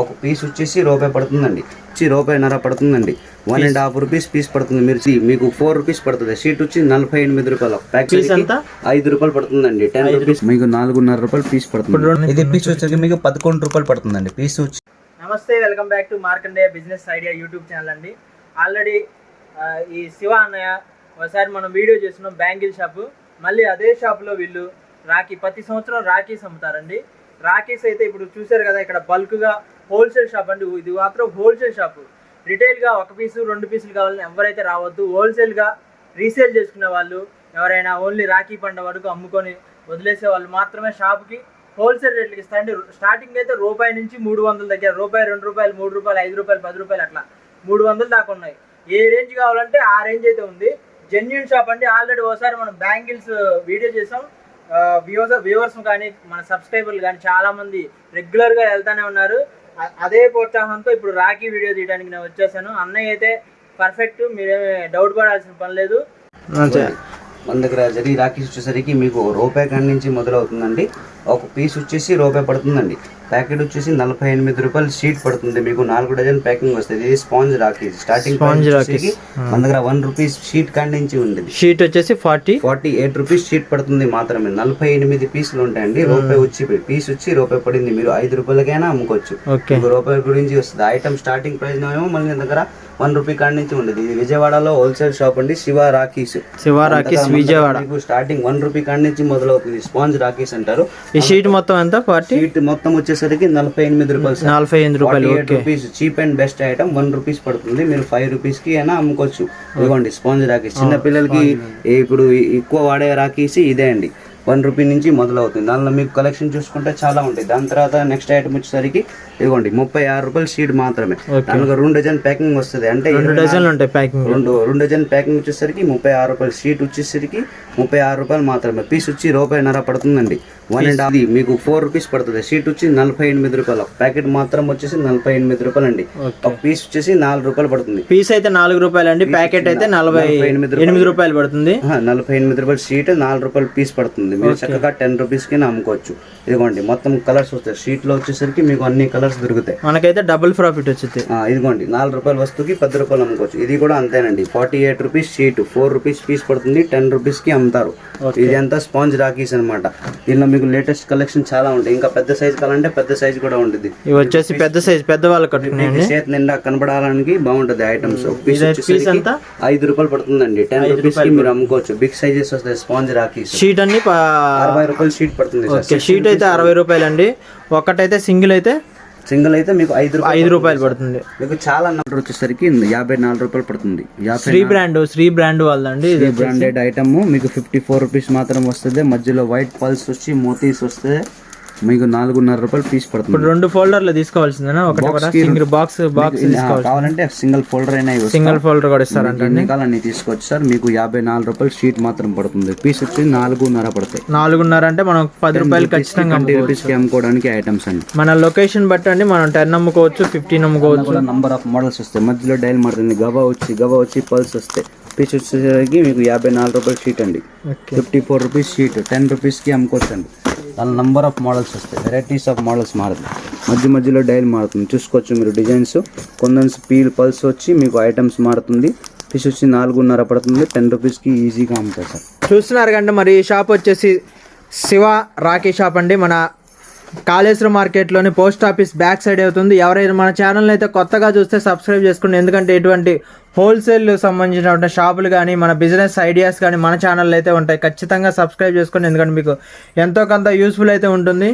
ఒక పీస్ వచ్చేసి రూపాయి పడుతుందండి. వచ్చి రూపాయిన్నర పడుతుందండి. One and half rupees piece పడుతుంది. మీరు see, మీకు ఫోర్ రూపీస్ పడుతుంది. షీట్ వచ్చి నలభై ఎనిమిది రూపాయలు. ఎంత? ఐదు రూపాయలు పడుతుందండి. టెన్ రూపీస్ మీకు నాలుగున్నర రూపాయలు పీస్ పడుతుంది. ఇది పీస్ వచ్చేసి మీకు పదకొండు రూపాయలు పడుతుందండి. పీస్ వచ్చి నమస్తే welcome back to Markande business idea YouTube channel అండి. ఆల్రెడీ ఈ శివ అన్నయ్య ఒకసారి మనం వీడియో చేస్తున్నాం బ్యాంగిల్ షాపు. మళ్ళీ అదే షాప్లో వీళ్ళు రాఖీ ప్రతి సంవత్సరం రాఖీస్ అమ్ముతారండి. రాఖీస్ అయితే ఇప్పుడు చూశారు కదా ఇక్కడ బల్క్గా హోల్సేల్ షాప్ అండి. ఇది మాత్రం హోల్సేల్ షాపు. రిటైల్గా ఒక పీసు రెండు పీసులు కావాలని ఎవరైతే రావద్దు హోల్సేల్గా రీసేల్ చేసుకునే వాళ్ళు ఎవరైనా ఓన్లీ రాఖీ పండుగ వరకు అమ్ముకొని వదిలేసే వాళ్ళు మాత్రమే షాప్కి హోల్సేల్ రేట్లకి ఇస్తారండి స్టార్టింగ్ అయితే రూపాయి నుంచి మూడు వందల దగ్గర రూపాయి రెండు రూపాయలు మూడు రూపాయలు ఐదు రూపాయలు పది రూపాయలు అట్లా మూడు వందలు దాకా ఉన్నాయి. ఏ రేంజ్ కావాలంటే ఆ రేంజ్ అయితే ఉంది. జెన్యున్ షాప్ అండి. ఆల్రెడీ ఒకసారి మనం బ్యాంగిల్స్ వీడియో చేసాం. వ్యూవర్స్ వ్యూవర్స్ కానీ మన సబ్స్క్రైబర్లు కానీ చాలామంది రెగ్యులర్గా వెళ్తానే ఉన్నారు. అదే ప్రోత్సాహంతో ఇప్పుడు రాఖీ వీడియో తీయడానికి నేను వచ్చేసాను. అన్నయ్య అయితే పర్ఫెక్ట్ మీరేమి డౌట్ పడాల్సిన పని లేదు. మన దగ్గర జరిగి రాఖీస్ వచ్చేసరికి మీకు రూపాయి కాడి నుంచి మొదలవుతుందండి. ఒక పీస్ వచ్చేసి రూపాయి పడుతుందండి. ప్యాకెట్ వచ్చేసి నలభై ఎనిమిది రూపాయలు షీట్ పడుతుంది. మీకు నాలుగు డజన్ ప్యాకింగ్ వస్తుంది ఇది స్పాంజ్ రాఖీస్ స్టార్టింగ్ Sponge వచ్చేసరికి మన దగ్గర వన్ రూపీస్ షీట్ కాడి నుంచి ఉండేది షీట్ వచ్చేసి forty. Forty eight rupees sheet పడుతుంది మాత్రమే. నలభై ఎనిమిది పీసులు ఉంటాయండి. రూపాయి వచ్చి పీస్ వచ్చి రూపాయి పడింది. మీరు ఐదు రూపాయలకైనా అమ్ముకోవచ్చు. రూపాయి గురించి వస్తుంది. ఐటమ్ స్టార్టింగ్ ప్రైస్ ఏమో మన దగ్గర వన్ రూపీ కాడి నుంచి ఉండేది. ఇది విజయవాడలో హోల్సేల్ షాప్ అండి శివ రాఖీస్. శివ రాఖీస్ మన విజయవాడ. మీకు స్టార్టింగ్ వన్ రూపీ కాడి నుంచి మొదలవుతుంది. స్పాంజ్ రాఖీస్ అంటారు. ఈ షీట్ మొత్తం ఎంత? ఫార్టీ? షీట్ మొత్తం వచ్చేసరికి నలభై ఎనిమిది రూపాయలు. నలభై ఎనిమిది రూపాయలు 48 okay. Rupees cheap and best item one rupees పడుతుంది. మీరు ఫైవ్ రూపీస్కి అయినా అమ్ముకోవచ్చు. ఇదిగోండి స్పాంజ్ రాఖీస్. చిన్న పిల్లలకి ఇప్పుడు ఎక్కువ వాడే రాఖీస్ ఇదే అండి. వన్ రూపీ నుంచి మొదలవుతుంది. దానిలో మీకు కలెక్షన్ చూసుకుంటే చాలా ఉంటాయి. దాని తర్వాత నెక్స్ట్ ఐటమ్ వచ్చేసరికి ఇదిగోండి ముప్పై ఆరు రూపాయలు షీట్ మాత్రమే. దానిలో రెండు డజన్ ప్యాకింగ్ వస్తుంది. అంటే రెండు డజన్లు ఉంటాయి ప్యాకింగ్. రెండు రెండు డజన్ ప్యాకింగ్ వచ్చేసరికి ముప్పై ఆరు రూపాయలు షీట్ వచ్చేసరికి ముప్పై ఆరు రూపాయలు మాత్రమే. పీస్ వచ్చి రూపాయిన్నర పడుతుందండి. వన్ అండ్ హాఫ్ మీకు ఫోర్ రూపీస్ పడుతుంది. షీట్ వచ్చి నలభై ఎనిమిది రూపాయలు. ప్యాకెట్ మాత్రం వచ్చేసి నలభై ఎనిమిది రూపాయలు అండి ఒక పీస్ వచ్చేసి నాలుగు రూపాయలు పడుతుంది. పీస్ అయితే నాలుగు రూపాయలు అండి ప్యాకెట్ అయితే నలభై ఎనిమిది ఎనిమిది రూపాయలు. పడుతుంది. నలభై ఎనిమిది రూపాయలు షీట్ నాలుగు రూపాయలు పీస్ పడుతుంది. మీరు చక్కగా టెన్ రూపీస్కి అమ్ముకోవచ్చు. ఇదిగోండి మొత్తం కలర్స్ వస్తాయి. షీట్లో వచ్చేసరికి మీకు అన్ని కలర్స్ దొరుకుతాయి. మనకైతే డబుల్ ప్రాఫిట్ వచ్చింది. ఇదిగోండి నాలుగు రూపాయల వస్తువుకి పది రూపాయలు అమ్ముకోవచ్చు. ఇది కూడా అంతేనండి. Forty eight rupees sheet four rupees piece పడుతుంది. టెన్ రూపీస్కి అమ్ముతారు. ఇది అంతా స్పాంజ్ రాకీస్ అన్నమాట. దీనిలో మీకు లేటెస్ట్ కలెక్షన్ చాలా ఉంటాయి. ఇంకా పెద్ద సైజ్ కావాలంటే పెద్ద సైజ్ కూడా ఉంటుంది. ఇవి వచ్చేసి పెద్ద సైజ్ పెద్ద వాళ్ళు కట్టుకునేయండి చేతి నిండా కనబడడానికి బాగుంటది ఐటమ్స్ పీస్ ఎంత ఐదు రూపాయలు పడుతుందండి. టెన్ రూపీస్కి మీరు అమ్ముకోవచ్చు. బిగ్ సైజెస్ వస్తాయి. స్పాంజ్ రాకీస్ షీట్ అన్ని అరవై రూపాయలు షీట్ పడుతుంది షీట్ అయితే అరవై రూపాయలు అండి ఒకటైతే సింగిల్ అయితే సింగిల్ అయితే మీకు ఐదు రూపాయలు ఐదు రూపాయలు పడుతుంది మీకు చాలా నంబర్ వచ్చేసరికి యాభై నాలుగు రూపాయలు పడుతుంది. శ్రీ బ్రాండ్ శ్రీ బ్రాండ్ ఈ బ్రాండెడ్ ఐటమ్ మీకు ఫిఫ్టీ ఫోర్ రూపీస్ మాత్రం వస్తుంది. మధ్యలో వైట్ పల్స్ వచ్చి మోతీస్ వస్తే మీకు నాలుగున్నర రూపాయలు పీస్ పడుతుంది. ఇప్పుడు రెండు ఫోల్డర్లు తీసుకోవాల్సిందేనా? ఒకటి బాక్స్ బాక్స్ కావాలంటే సింగిల్ ఫోల్డర్ అయినా. సింగిల్ ఫోల్డర్ కూడా ఇస్తారంట ఎన్ని కావాలని తీసుకోవచ్చు సార్. మీకు యాభై నాలుగు రూపాయలు షీట్ మాత్రం పడుతుంది. పీస్ వచ్చి నాలుగున్నర పడతాయి. నాలుగున్నర అంటే మనం పది రూపాయలు ఖచ్చితంగా అమ్ముకోవడానికి ఐటమ్స్ అండి. మన లొకేషన్ బట్టి అండి మనం టెన్ అమ్ముకోవచ్చు ఫిఫ్టీన్ అమ్ముకోవచ్చు. నంబర్ ఆఫ్ మోడల్స్ వస్తాయి. మధ్యలో డైల్ మారుతుంది గవా వచ్చి గవా వచ్చి పల్స్ వస్తాయి. పీస్ వచ్చేసరికి మీకు యాభై నాలుగు రూపాయలు షీట్ అండి. Fifty four rupees sheet ten రూపీస్కి అమ్ముకోవచ్చు అండి. దాని నంబర్ ఆఫ్ మోడల్స్ వస్తాయి. వెరైటీస్ ఆఫ్ మోడల్స్ మారుతుంది. మధ్య మధ్యలో డైల్ మారుతుంది. చూసుకోవచ్చు మీరు డిజైన్స్. కొందన్స్ పీల్ పల్స్ వచ్చి మీకు ఐటమ్స్ మారుతుంది. ఫిష్ వచ్చి నాలుగున్నర పడుతుంది. టెన్ రూపీస్కి ఈజీగా అమ్ముతారు సార్. చూస్తున్నారు కంటే మరి షాప్ వచ్చేసి శివ రాఖీ షాప్ అండి. మన కాళేశ్వరం మార్కెట్లోని పోస్ట్ ఆఫీస్ బ్యాక్ సైడ్ అవుతుంది. ఎవరైనా మన ఛానల్ అయితే కొత్తగా చూస్తే సబ్స్క్రైబ్ చేసుకోండి. ఎందుకంటే ఎటువంటి హోల్సేల్ సంబంధించినటువంటి షాపులు కానీ మన బిజినెస్ ఐడియాస్ కానీ మన ఛానల్ అయితే ఉంటాయి. ఖచ్చితంగా సబ్స్క్రైబ్ చేసుకోండి. ఎందుకంటే మీకు ఎంతో కొంత యూస్ఫుల్ అయితే ఉంటుంది.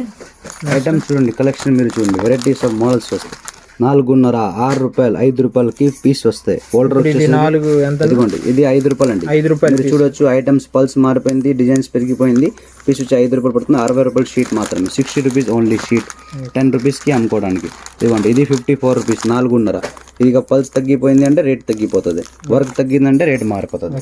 ఐటమ్స్ చూడండి. కలెక్షన్ మీరు చూడండి. వెరైటీస్ ఆఫ్ మోడల్స్ వస్తాయి నాలుగున్నర ఆరు రూపాయలు ఐదు రూపాయలకి పీస్ వస్తాయి. ఫోల్డర్ ఇది వచ్చేసి నాలుగు ఎంత? ఇదిగోండి ఇది ఐదు రూపాయలు అండి ఐదు రూపాయలు చూడొచ్చు ఐటమ్స్ పల్స్ మారిపోయింది డిజైన్స్ పెరిగిపోయింది. పీస్ వచ్చి ఐదు రూపాయలు పడుతుంది అరవై రూపాయలు షీట్ మాత్రమే. Sixty rupees only sheet ten రూపీస్కి అమ్ముకోవడానికి. ఇదిగోండి ఇది ఫిఫ్టీ ఫోర్ రూపీస్ నాలుగున్నర. ఇక పల్స్ తగ్గిపోయింది అంటే రేట్ తగ్గిపోతుంది. వర్క్ తగ్గిందంటే రేట్ మారిపోతుంది.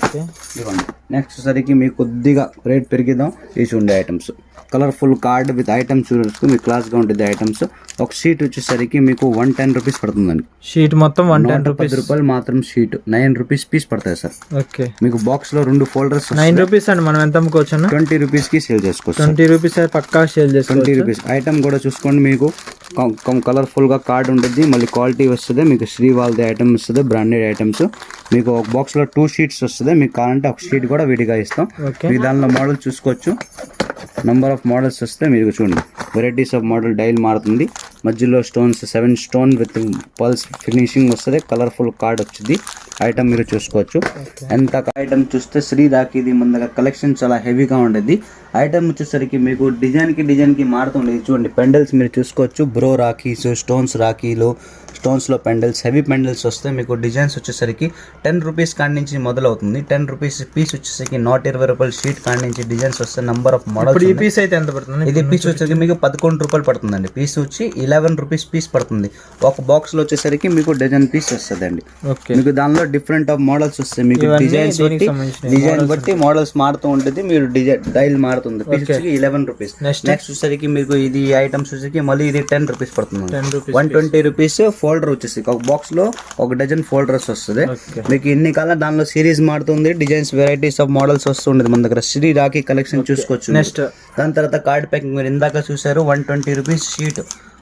ఇదిగోండి నెక్స్ట్ సరికి మీకు కొద్దిగా రేట్ పెరిగిద్దాం. ఈ ఉండే items colourful card with items చూడొచ్చు మీకు క్లాస్గా ఉంటుంది ఐటమ్స్ ఒక షీట్ వచ్చేసరికి మీకు వన్ టెన్ రూపీస్ పడుతుందండి. షీట్ మొత్తం వన్ టెన్ పది రూపాయలు మాత్రం షీట్. నైన్ రూపీస్ పీస్ పడతాయి సార్. ఓకే. మీకు బాక్స్లో రెండు ఫోల్డర్స్ నైన్ రూపీస్ అండి మనం ఎంత అమ్ముకోవచ్చు ట్వంటీ రూపీస్కి సేల్ చేసుకోవచ్చు. ట్వంటీ రూపీస్ పక్కా సేల్ చేసుకోవచ్చు. Twenty rupees. ఐటమ్ కూడా చూసుకోండి మీకు. కలర్ఫుల్గా కార్డ్ ఉంటుంది మళ్ళీ క్వాలిటీ వస్తుంది. మీకు శ్రీ వాళ్ళది ఐటమ్ వస్తుంది బ్రాండెడ్ ఐటమ్స్ మీకు ఒక బాక్స్లో టూ షీట్స్ వస్తుంది. మీకు కావాలంటే ఒక షీట్ కూడా విడిగా ఇస్తాం. మీకు దానిలో మోడల్ చూసుకోవచ్చు. నంబర్ ఆఫ్ మోడల్స్ వస్తే మీరు చూడండి. వెరైటీస్ ఆఫ్ మోడల్ డైల్ మారుతుంది. మధ్యలో stones seven stone with pearls finishing వస్తుంది. కలర్ఫుల్ కార్డ్ వచ్చింది ఐటమ్ మీరు చూసుకోవచ్చు. ఎంత ఐటమ్ చూస్తే శ్రీ రాఖీది మన దగ్గర కలెక్షన్ చాలా హెవీగా ఉండేది ఐటమ్ వచ్చేసరికి మీకు డిజైన్కి డిజైన్కి మారుతుండేది చూడండి పెండల్స్ మీరు చూసుకోవచ్చు. బ్రో రాఖీస్ స్టోన్స్ రాఖీలు స్టోన్స్లో పెండల్స్ హెవీ పెండల్స్ వస్తే మీకు డిజైన్స్ వచ్చేసరికి టెన్ రూపీస్ కాడి నుంచి మొదలవుతుంది. టెన్ రూపీస్ పీస్ వచ్చేసరికి నూట ఇరవై రూపాయల షీట్ కాడి నుంచి డిజైన్స్ వస్తే నంబర్ ఆఫ్ మోడల్స్ ఈ పీస్ అయితే ఎంత పడుతుంది? ఇది పీస్ వచ్చేసరికి మీకు పదకొండు రూపాయలు పడుతుందండి. పీస్ వచ్చి ఇలెవెన్ రూపీస్ పీస్ పడుతుంది. ఒక బాక్స్లో వచ్చేసరికి మీకు డజన్ పీస్ వస్తుందండి. మీకు దానిలో డిఫరెంట్ ఆఫ్ మోడల్స్ వస్తాయి మీకు డిజైన్స్ బట్టి. డిజైన్ బట్టి మోడల్స్ మారుతూ ఉంటుంది. మీరు డిజైన్ డైల్ మారుతుంది. పీస్ వచ్చేసి ఇలెవెన్ రూపీస్. నెక్స్ట్ వచ్చేసరికి మీకు ఇది ఐటమ్స్ వచ్చేసరికి మళ్ళీ ఇది టెన్ రూపీస్ పడుతుంది వన్ ట్వంటీ రూపీస్ ఫోల్డర్ వచ్చేసి ఒక బాక్స్లో ఒక డజన్ ఫోల్డర్స్ వస్తుంది. మీకు ఎన్ని కాలం దానిలో సిరీస్ మారుతుంది డిజైన్స్ వెరైటీస్ ఆఫ్ మోడల్స్ వస్తుండేది మన దగ్గర. శ్రీ రాఖీ కలెక్షన్ చూసుకోవచ్చు. నెక్స్ట్ దాని తర్వాత కార్డ్ ప్యాకింగ్ మీరు ఇందాక చూసారు one twenty rupees sheet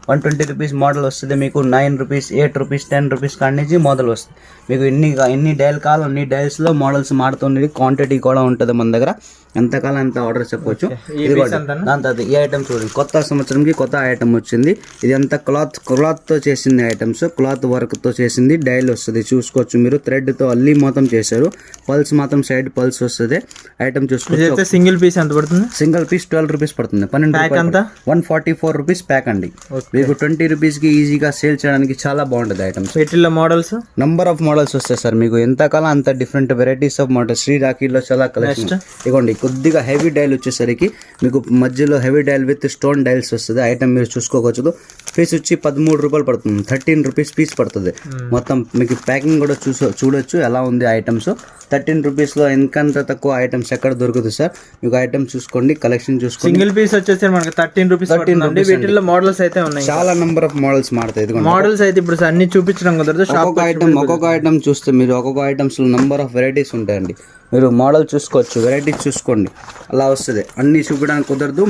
one twenty rupees model వస్తుంది మీకు. Nine rupees eight rupees ten rupees కాడి నుంచి మోడల్ వస్తుంది. మీకు ఎన్ని ఎన్ని డైల్ కావాలి అన్ని డైల్స్లో మోడల్స్ మారుతుంది క్వాంటిటీ కూడా ఉంటుంది మన దగ్గర. ఎంతకాలం అంత ఆర్డర్ చెప్పొచ్చు? ఈ ఇది? దాని తర్వాత ఈ ఐటమ్ చూడండి. కొత్త సంవత్సరంకి కొత్త ఐటమ్ వచ్చింది. ఇది అంతా క్లాత్ క్లాత్తో చేసింది ఐటమ్స్ క్లాత్ వర్క్తో చేసింది. డైల్ వస్తుంది. చూసుకోవచ్చు మీరు. థ్రెడ్తో అల్లి మొత్తం చేశారు. పల్స్ మాత్రం సైడ్ పల్స్ వస్తుంది. ఐటమ్ చూసుకోవచ్చు. సింగిల్ పీస్ ఎంత పడుతుంది? సింగిల్ పీస్ ట్వెల్వ్ రూపీస్ పడుతుంది. పన్నెండు ఎంత? One forty four rupees pack అండి. మీకు ట్వంటీ రూపీస్కి ఈజీగా సేల్ చేయడానికి చాలా బాగుంటుంది ఐటమ్స్ వీటిల్లో మోడల్స్ నంబర్ ఆఫ్ మోడల్స్ వస్తాయి సార్ మీకు ఎంతకాలం అంత different varieties of models Shri రాఖీలో చాలా కలెక్షన్ ఇదిగోండి కొద్దిగా హెవీ డైల్ వచ్చేసరికి మీకు మధ్యలో heavy dial with stone dials వస్తుంది. ఐటమ్ మీరు చూసుకోవచ్చు పీస్ వచ్చి పదమూడు రూపాయలు పడుతుంది. థర్టీన్ రూపీస్ పీస్ పడుతుంది. మొత్తం మీకు ప్యాకింగ్ కూడా చూసో చూడొచ్చు ఎలా ఉంది ఐటమ్స్ థర్టీన్ రూపీస్లో ఇంకంత తక్కువ ఐటమ్స్ ఎక్కడ దొరుకుతుంది సార్. మీకు ఐటమ్ చూసుకోండి కలెక్షన్ చూసుకోండి. సింగిల్ పీస్ వచ్చేసి మనకి థర్టీన్ రూపీస్ పడుతుందండి వీటిల్లో మోడల్స్ అయితే ఉన్నాయి. చాలా నంబర్ ఆఫ్ మోడల్స్ మారుతాయి. మోడల్స్ అయితే ఇప్పుడు అన్ని చూపించడం కుదరదు. ఒక్కొక్క ఐటమ్ ఒక్కొక్క ఐటమ్ చూస్తే మీరు ఒక్కొక్క ఐటమ్స్ నంబర్ ఆఫ్ వెరైటీస్ ఉంటాయండి. మీరు మోడల్ చూసుకోవచ్చు వెరైటీస్ చూసుకోండి. అలా వస్తుంది. అన్ని చూపించడానికి కుదరదు.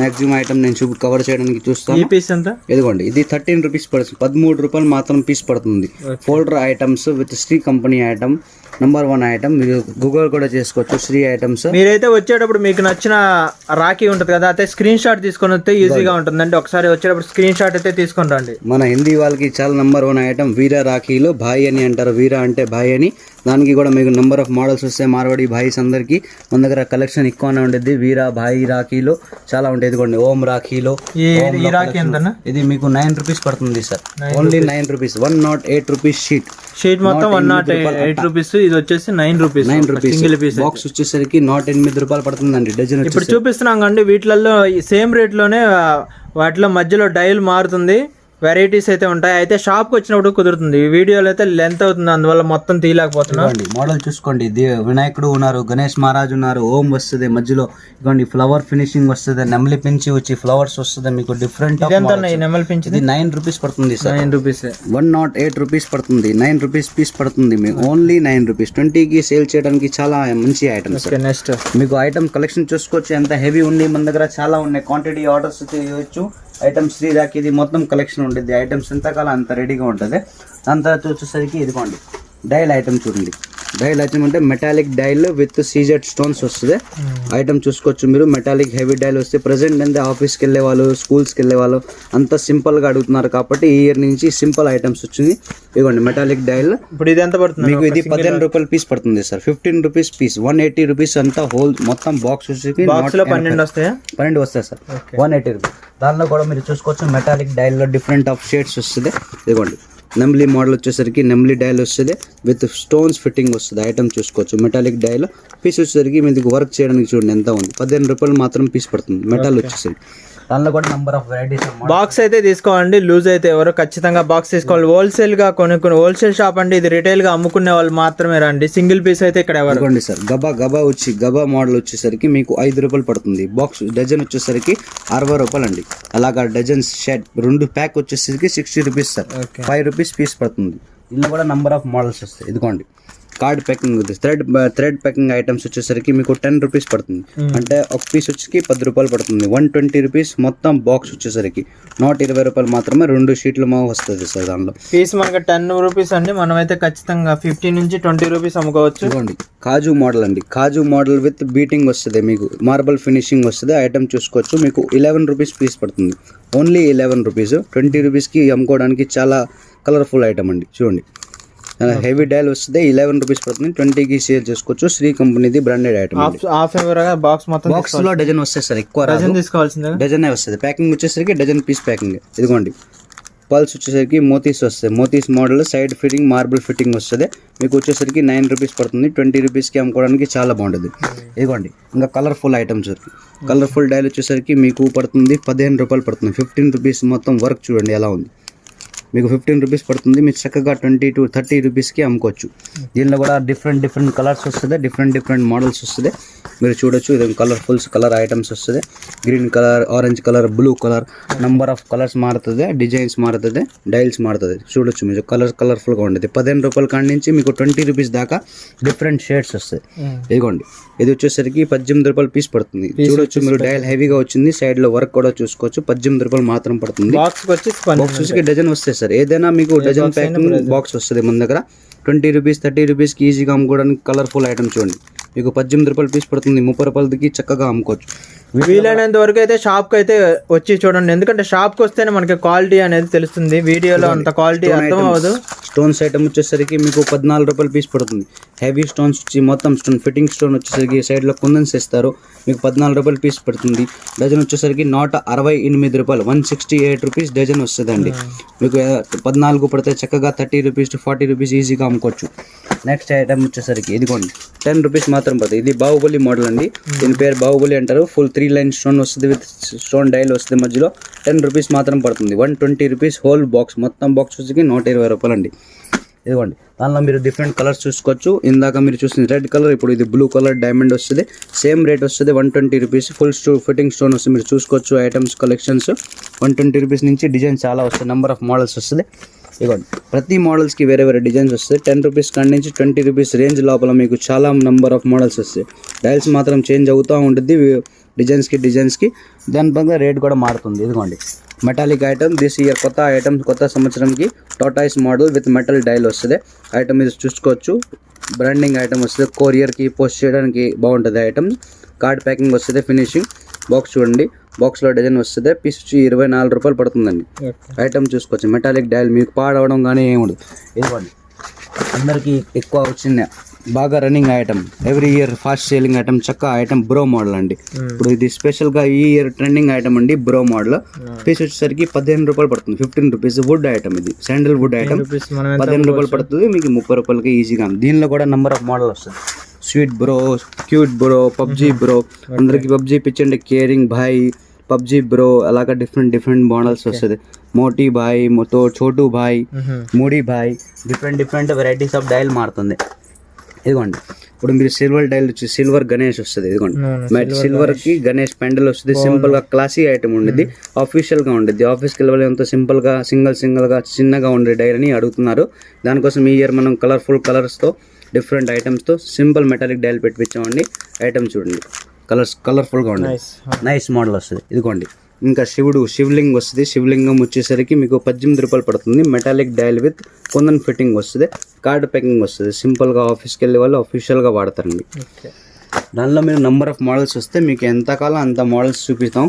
మ్యాక్సిమం ఐటమ్ నేను చూపి కవర్ చేయడానికి ఈ చూస్తాను పీస్ ఎంత? ఇదిగోండి ఇది థర్టీన్ రూపీస్ పడుతుంది. పదమూడు రూపాయలు మాత్రం పీస్ పడుతుంది. Folder items with Shri company item number one item మీరు గూగుల్ కూడా చేసుకోవచ్చు శ్రీ ఐటమ్స్ మీరైతే వచ్చేటప్పుడు మీకు నచ్చిన రాఖీ ఉంటుంది కదా అయితే స్క్రీన్ షాట్ తీసుకొని వస్తే ఈజీగా ఉంటుంది. అంటే ఒకసారి వచ్చేటప్పుడు స్క్రీన్ షాట్ అయితే తీసుకొని రండి. మన హిందీ వాళ్ళకి చాలా నంబర్ వన్ ఐటమ్ వీర రాఖీలో భాయ్ అని అంటారు. వీర అంటే భాయ్ అని. దానికి కూడా మీకు నెంబర్ ఆఫ్ మోడల్స్ వస్తాయి మార్వాడి భాయిస్ అందరికి. మన దగ్గర కలెక్షన్ ఎక్కువనే ఉండేది. వీర భాయ్ రాఖీలో చాలా ఉంటాయి. ఇదిగోండి ఓం రాఖీలో. ఇది మీకు నైన్ రూపీస్ పడుతుంది sir only nine rupees one naught eight rupees sheet sheet మొత్తం వన్ నాట్ ఎయిట్ రూపీస్ ఇది వచ్చేసి nine rupees nine rupees single piece box వచ్చేసరికి నాట్ ఎనిమిది రూపాయలు పడుతుందండి డజన్ ఇప్పుడు చూపిస్తున్నాం కండి వీటిలలో సేమ్ రేట్లోనే వాటిలో మధ్యలో డైల్ మారుతుంది. వెరైటీస్ అయితే ఉంటాయి. అయితే షాప్కి వచ్చినప్పుడు కుదురుతుంది. ఈ వీడియోలో అయితే లెంత్ అవుతుంది. అందువల్ల మొత్తం తీయలేకపోతున్నా. ఇదిగోండి మోడల్ చూసుకోండి. దే- వినాయకుడు ఉన్నారు గణేష్ మహారాజ్ ఉన్నారు ఓం వస్తుంది. మధ్యలో ఇదిగోండి ఫ్లవర్ ఫినిషింగ్ వస్తుంది. నెమలి పెంచి వచ్చి ఫ్లవర్స్ వస్తుంది. మీకు డిఫరెంట్ ఉన్నాయి? నెమలి పెంచింది? నైన్ రూపీస్ పడుతుంది sir nine rupees one naught eight rupees పడుతుంది. నైన్ రూపీస్ పీస్ పడుతుంది. మీకు ఓన్లీ నైన్ రూపీస్ ట్వంటీకి సేల్ చేయడానికి చాలా మంచి ఐటమ్ సార్ ఓకే నెక్స్ట్ మీకు ఐటమ్ కలెక్షన్ చూసుకోవచ్చు. ఎంత హెవీ ఉంది మన దగ్గర చాలా ఉన్నాయి. క్వాంటిటీ ఆర్డర్స్ చేయవచ్చు ఐటమ్స్ శ్రీ దాకా ఇది మొత్తం కలెక్షన్ ఉంటుంది ఐటమ్స్ ఎంతకాలం అంత రెడీగా ఉంటుంది? దాని తర్వాత వచ్చేసరికి ఇదిగోండి. డైల్ ఐటమ్ చూడండి. డైల్ ఐటమ్ అంటే metallic dial with CZ stones వస్తుంది. ఐటమ్ చూసుకోవచ్చు మీరు. మెటాలిక్ హెవీ డైల్ వస్తే ప్రజెంట్ అంతే ఆఫీస్కి వెళ్ళే వాళ్ళు స్కూల్స్కి వెళ్ళే వాళ్ళు అంత సింపుల్గా అడుగుతున్నారు కాబట్టి ఈ ఇయర్ నుంచి సింపుల్ ఐటమ్స్ వచ్చింది. ఇదిగోండి మెటాలిక్ డైల్. ఇప్పుడు ఇది ఎంత పడుతుంది? మీకు ఇది పదిహేను రూపాయల పీస్ పడుతుంది sir fifteen rupees piece one eighty rupees అంతా హోల్ మొత్తం బాక్స్ వచ్చి పన్నెండు వస్తాయా? పన్నెండు వస్తాయి సార్ వన్ ఎయిటీ రూపీస్ దానిలో కూడా మీరు చూసుకోవచ్చు మెటాలిక్ డైల్లో డిఫరెంట్ ఆఫ్ షేడ్స్ వస్తుంది. ఇదిగోండి నెమ్లీ మోడల్ వచ్చేసరికి నెమ్లీ డైల్ వస్తుంది. విత్ స్టోన్స్ ఫిట్టింగ్ వస్తుంది. ఐటమ్ చూసుకోవచ్చు. మెటాలిక్ డైల్ పీస్ వచ్చేసరికి మీకు వర్క్ చేయడానికి చూడండి ఎంత ఉంది. పదిహేను రూపాయలు మాత్రం పీస్ పడుతుంది. మెటల్ వచ్చేసరికి. దానిలో కూడా నెంబర్ ఆఫ్ వెరైటీస్ బాక్స్ అయితే తీసుకోవాలండి లూజ్ అయితే ఎవరు ఖచ్చితంగా బాక్స్ తీసుకోవాలి. హోల్సేల్గా కొనుక్కుని హోల్సేల్ షాప్ అండి ఇది రిటైల్గా అమ్ముకునే వాళ్ళు మాత్రమే రండి. సింగిల్ పీస్ అయితే ఇక్కడ ఎవరు? సార్ గబా గబా వచ్చి గబా మోడల్ వచ్చేసరికి మీకు ఐదు రూపాయలు పడుతుంది. బాక్స్ డజన్ వచ్చేసరికి అరవై రూపాయలు అండి. అలాగా డజన్ షర్ట్ రెండు ప్యాక్ వచ్చేసరికి sixty rupees sir. Five rupees piece పడుతుంది. ఇందులో కూడా నంబర్ ఆఫ్ మోడల్స్ వస్తాయి. ఇదిగోండి. Card packing thread thread packing items వచ్చేసరికి మీకు టెన్ రూపీస్ పడుతుంది. అంటే ఒక పీస్ వచ్చి పది రూపాయలు పడుతుంది. వన్ ట్వంటీ రూపీస్ మొత్తం బాక్స్ వచ్చేసరికి. నూట ఇరవై రూపాయలు మాత్రమే రెండు షీట్లు మా వస్తుంది సార్ దానిలో. పీస్ మనకి టెన్ రూపీస్ అండి. మనమైతే ఖచ్చితంగా ఫిఫ్టీ నుంచి ట్వంటీ రూపీస్ అమ్ముకోవచ్చు. చూడండి కాజు మోడల్ అండి. కాజు మోడల్ విత్ బీటింగ్ వస్తుంది మీకు. మార్బల్ ఫినిషింగ్ వస్తుంది. ఐటమ్ చూసుకోవచ్చు. మీకు ఇలెవెన్ రూపీస్ పీస్ పడుతుంది. ఓన్లీ ఇలెవెన్ రూపీస్ ట్వంటీ రూపీస్కి అమ్ముకోవడానికి చాలా కలర్ఫుల్ ఐటమ్ అండి. చూడండి. హెవీ డైల్ వస్తుంది. ఇలెవెన్ రూపీస్ పడుతుంది. ట్వంటీకి సేల్ చేసుకోవచ్చు. శ్రీ కంపెనీది బ్రాండెడ్ ఐటమ్ హాఫ్ బాక్స్ మొత్తం బాక్స్లో డజన్ వస్తాయి సార్ ఎక్కువ డజన్ తీసుకోవాల్సిందే డజనే వస్తుంది. ప్యాకింగ్ వచ్చేసరికి డజన్ పీస్ ప్యాకింగ్ ఇదిగోండి. పల్స్ వచ్చేసరికి మోతీస్ వస్తాయి. మోతీస్ model side fitting marble fitting వస్తుంది. మీకు వచ్చేసరికి నైన్ రూపీస్ పడుతుంది. ట్వంటీ రూపీస్కి అమ్ముకోవడానికి చాలా బాగుంటుంది. ఇదిగోండి. ఇంకా కలర్ఫుల్ ఐటమ్స్ కలర్ఫుల్ డైల్ వచ్చేసరికి మీకు పడుతుంది. పదిహేను రూపాయలు పడుతుంది. ఫిఫ్టీన్ రూపీస్ మొత్తం వర్క్ చూడండి ఎలా ఉంది. మీకు ఫిఫ్టీన్ రూపీస్ పడుతుంది. మీరు చక్కగా ట్వంటీ టు థర్టీ రూపీస్కి అమ్ముకోవచ్చు. దీనిలో కూడా డిఫరెంట్ డిఫరెంట్ కలర్స్ వస్తుంది. డిఫరెంట్ డిఫరెంట్ మోడల్స్ వస్తుంది. మీరు చూడొచ్చు ఇది కలర్ఫుల్స్ కలర్ ఐటమ్స్ వస్తుంది. Green colour orange colour blue colour number of colours మారుతుంది. డిజైన్స్ మారుతుంది. డైల్స్ మారుతుంది. చూడొచ్చు మీరు. కలర్ కలర్ఫుల్గా ఉంటుంది. పదిహేను రూపాయల కాడి నుంచి మీకు ట్వంటీ రూపీస్ దాకా డిఫరెంట్ షేడ్స్ వస్తాయి. ఇదిగోండి. ఇది వచ్చేసరికి పద్దెనిమిది రూపాయలు పీస్ పడుతుంది. చూడొచ్చు మీరు డైల్ హెవీగా వచ్చింది. సైడ్లో వర్క్ కూడా చూసుకోవచ్చు. పద్దెనిమిది రూపాయలు మాత్రం పడుతుంది. బాక్స్ వచ్చి డజన్ వస్తాయి సార్ ఏదైనా మీకు డజన్ ప్యాకింగ్ బాక్స్ వస్తుంది మన దగ్గర. ట్వంటీ రూపీస్ థర్టీ రూపీస్కి ఈజీగా అమ్ముకోవడానికి కలర్ఫుల్ ఐటమ్ చూడండి. మీకు పద్దెనిమిది రూపాయలు పీస్ పడుతుంది ముప్పై రూపాయలకి చక్కగా అమ్ముకోవచ్చు. వీలైనంత వరకు అయితే షాప్కి అయితే వచ్చి చూడండి. ఎందుకంటే షాప్కి వస్తేనే మనకి క్వాలిటీ అనేది తెలుస్తుంది. వీడియోలో అంత క్వాలిటీ అర్థం అవ్వదు. స్టోన్స్ ఐటమ్ వచ్చేసరికి మీకు పద్నాలుగు రూపాయలు పీస్ పడుతుంది. హెవీ స్టోన్స్ వచ్చి మొత్తం స్టోన్ ఫిట్టింగ్ స్టోన్ వచ్చేసరికి సైడ్లో కుందన్స్ ఇస్తారు మీకు పద్నాలుగు రూపాయలు పీస్ పడుతుంది. డజన్ వచ్చేసరికి నూట అరవై ఎనిమిది రూపాయలు one sixty eight rupees dozen వస్తుందండి. మీకు పద్నాలుగు పడితే చక్కగా thirty rupees to forty rupees ఈజీగా అమ్ముకోవచ్చు. నెక్స్ట్ ఐటమ్ వచ్చేసరికి ఇదిగోండి టెన్ రూపీస్ మాత్రం పడుతుంది. ఇది బాహుబలి మోడల్ అండి. దీని పేరు బాహుబలి అంటారు. ఫుల్ త్రీ లైన్ స్టోన్ వస్తుంది విత్ స్టోన్ డైల్ వస్తుంది మధ్యలో. టెన్ రూపీస్ మాత్రం పడుతుంది. One twenty rupees whole box. మొత్తం బాక్స్ వచ్చి నూట ఇరవై రూపాయలు అండి ఇదిగోండి. దానిలో మీరు డిఫరెంట్ కలర్స్ చూసుకోవచ్చు. ఇందాక మీరు చూసిన రెడ్ కలర్ ఇప్పుడు ఇది బ్లూ కలర్ డైమండ్ వస్తుంది. సేమ్ రేట్ వస్తుంది. One twenty rupees. ఫుల్ స్టో ఫిట్టింగ్ స్టోన్ వస్తుంది మీరు చూసుకోవచ్చు. Items collections one twenty rupees నుంచి డిజైన్ చాలా వస్తాయి నెంబర్ ఆఫ్ మోడల్స్ వస్తుంది. ఇదిగోండి. ప్రతి మోడల్స్కి వేరే వేరే డిజైన్స్ వస్తాయి. టెన్ రూపీస్ కాడి నుంచి ట్వంటీ రూపీస్ రేంజ్ లోపల మీకు చాలా నెంబర్ ఆఫ్ మోడల్స్ వస్తాయి. డైల్స్ మాత్రం చేంజ్ అవుతూ ఉంటుంది. డిజైన్స్కి డిజైన్స్కి దాని పరంగా రేట్ కూడా మారుతుంది. ఇదిగోండి. మెటాలిక్ ఐటమ్ దిస్ ఇయర్ కొత్త ఐటమ్ కొత్త సంవత్సరంకి tortoise model with metal dial వస్తుంది. ఐటమ్ ఇది చూసుకోవచ్చు. బ్రాండింగ్ ఐటమ్ వస్తుంది. కొరియర్కి పోస్ట్ చేయడానికి బాగుంటుంది ఐటమ్ కార్డ్ ప్యాకింగ్ వస్తుంది ఫినిషింగ్ బాక్స్ చూడండి. బాక్స్లో డిజైన్ వస్తుంది. పీస్ ఇరవై నాలుగు రూపాయలు పడుతుందండి. ఐటమ్ చూసుకోవచ్చు. మెటాలిక్ డైల్ మీకు పాడవడం కానీ ఏముండదు ఇదిగోండి. అందరికీ ఎక్కువ వచ్చింది. బాగా running item every year fast selling item చక్క ఐటమ్ బ్రో మోడల్ అండి. ఇప్పుడు ఇది స్పెషల్గా ఈ ఇయర్ ట్రెండింగ్ ఐటమ్ అండి బ్రో మోడల్ పీస్ వచ్చేసరికి పదిహేను రూపాయలు పడుతుంది ఫిఫ్టీన్ రూపీస్ వుడ్ ఐటమ్ ఇది. శాండల్ వుడ్ ఐటమ్ పదిహేను రూపాయలు పడుతుంది మీకు ముప్పై రూపాయలకి ఈజీగా దీనిలో కూడా నెంబర్ ఆఫ్ మోడల్ వస్తుంది. Sweet bro cute bro PUBG bro అందరికి పబ్జీ పిచ్చండి కేరింగ్ భాయ్ పబ్జీ బ్రో అలాగా డిఫరెంట్ డిఫరెంట్ మోడల్స్ వస్తుంది. మోటీ భాయ్ మొతో చోటు భాయ్ మూడీ భాయ్ different different varieties of dial మారుతుంది. ఇదిగోండి. ఇప్పుడు మీరు సిల్వర్ డైల్ వచ్చి సిల్వర్ గణేష్ వస్తుంది ఇదిగోండి. మ్యాట్ సిల్వర్కి గణేష్ పెండల్ వస్తుంది సింపుల్గా క్లాసీ ఐటమ్ ఉండిద్ది అఫీషియల్గా ఉండిద్ది. ఆఫీస్కి వెళ్ళి ఎంతో సింపుల్గా సింగిల్ సింగిల్గా చిన్నగా ఉండే డైల్ అని అడుగుతున్నారు. దానికోసం ఈ ఇయర్ మనం కలర్ఫుల్ కలర్స్తో డిఫరెంట్ ఐటమ్స్తో సింపుల్ మెటాలిక్ డైల్ పెట్టించామండి ఐటమ్ చూడండి. కలర్స్ కలర్ఫుల్గా ఉండే. నైస్ నైస్ మోడల్ వస్తుంది. ఇదిగోండి. ఇంకా శివుడు శివలింగ్ వస్తుంది. శివలింగం వచ్చేసరికి మీకు పద్దెనిమిది రూపాయలు పడుతుంది. Metallic dial with kundan fitting వస్తుంది. కార్డ్ ప్యాకింగ్ వస్తుంది. సింపుల్గా ఆఫీస్కి వెళ్ళే వాళ్ళు అఫీషియల్గా వాడతారండి. ఓకే దానిలో మీరు నంబర్ ఆఫ్ మోడల్స్ వస్తే మీకు ఎంత కాలం అంత మోడల్స్ చూపిస్తాం.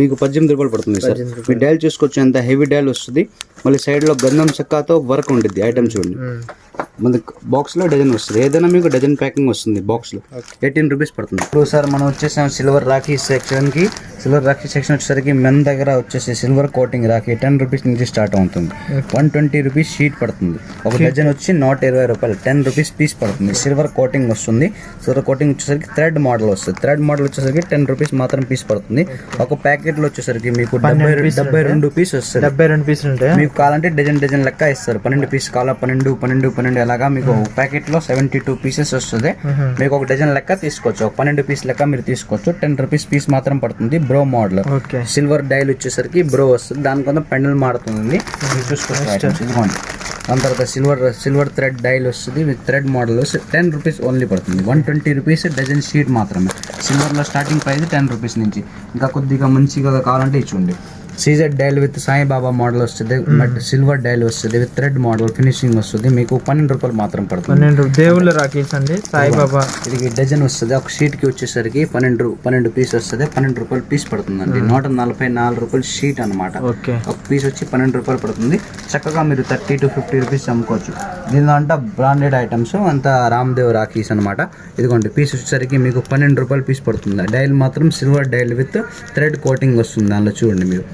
మీకు పద్దెనిమిది రూపాయలు పడుతుంది సార్. మీరు డైల్ చూసుకోవచ్చు ఎంత హెవీ డైల్ వస్తుంది. మళ్ళీ సైడ్లో గంధం చెక్కతో వర్క్ ఉంటుంది ఐటమ్ చూడండి. మన బాక్స్లో డజన్ వస్తుంది. ఏదైనా మీకు డజన్ ప్యాకింగ్ వస్తుంది బాక్స్లో ఎయిటీన్ రూపీస్ పడుతుంది. ఇప్పుడు సార్ మనం వచ్చేసాం సిల్వర్ రాఖీ సెక్షన్కి సిల్వర్ రాఖీ సెక్షన్ వచ్చేసరికి మన దగ్గర వచ్చేసి silver coating rakhi. Ten rupees నుంచి స్టార్ట్ అవుతుంది. వన్ ట్వంటీ రూపీస్ షీట్ పడుతుంది. ఒక డజన్ వచ్చి నూట ఇరవై రూపాయలు. టెన్ రూపీస్ పీస్ పడుతుంది. సిల్వర్ కోటింగ్ వస్తుంది. సిల్వర్ కోటింగ్ వచ్చేసరికి థ్రెడ్ మోడల్ వస్తుంది. థ్రెడ్ మోడల్ వచ్చేసరికి టెన్ రూపీస్ మాత్రం పీస్ పడుతుంది. ఒక ప్యాకెట్లో వచ్చేసరికి మీకు డెబ్బై డెబ్బై రెండు పీస్ వస్తుంది డెబ్బై రెండు పీసులు ఉంటాయి? మీకు కావాలంటే డజన్ డజన్ లెక్క ఇస్తారు. పన్నెండు పీస్ కావాలా? పన్నెండు పన్నెండు పన్నెండు ఎలాగా మీకు ప్యాకెట్లో సెవెంటీ టూ పీసెస్ వస్తుంది మీకు ఒక డజన్ లెక్క తీసుకోవచ్చు. ఒక పన్నెండు పీస్ లెక్క మీరు తీసుకోవచ్చు. టెన్ రూపీస్ పీస్ మాత్రం పడుతుంది బ్రో మోడల్ సిల్వర్ డైల్ వచ్చేసరికి బ్రో వస్తుంది. దాని కొంత పెండల్ మారుతుంది. మీరు చూసుకోవచ్చు దాని తర్వాత సిల్వర్ సిల్వర్ థ్రెడ్ డైల్ వస్తుంది. With thread model ten rupees only పడుతుంది. One twenty rupees dozen sheet మాత్రమే. సిల్వర్లో స్టార్టింగ్ ప్రైస్ టెన్ రూపీస్ నుంచి. ఇంకా కొద్దిగా మంచిగా కావాలంటే ఇచ్చుండి CZ dial with Saibaba model వస్తుంది సిల్వర్ డైల్ వస్తుంది విత్ థ్రెడ్ మోడల్ ఫినిషింగ్ వస్తుంది. మీకు పన్నెండు రూపాయలు మాత్రం పడుతుంది. పన్నెండు దేవుళ్ళ రాఖీస్ అండి సాయిబాబా. ఇది డజన్ వస్తుంది. ఒక షీట్కి వచ్చేసరికి పన్నెండు పన్నెండు పీస్ వస్తుంది. పన్నెండు రూపాయలు పీస్ పడుతుందండి. నూట నలభై నాలుగు రూపాయలు షీట్ అన్నమాట. ఓకే. ఒక పీస్ వచ్చి పన్నెండు రూపాయలు పడుతుంది. చక్కగా మీరు థర్టీ టు ఫిఫ్టీ రూపీస్ అమ్ముకోవచ్చు. దీనిలో అంట బ్రాండెడ్ ఐటమ్స్ అంతా రామ్దేవ్ రాఖీస్ అనమాట ఇదిగోండి పీస్ వచ్చేసరికి మీకు పన్నెండు రూపాయలు పీస్ పడుతుంది. డైల్ మాత్రం silver dial with thread coating వస్తుంది. దానిలో చూడండి మీరు.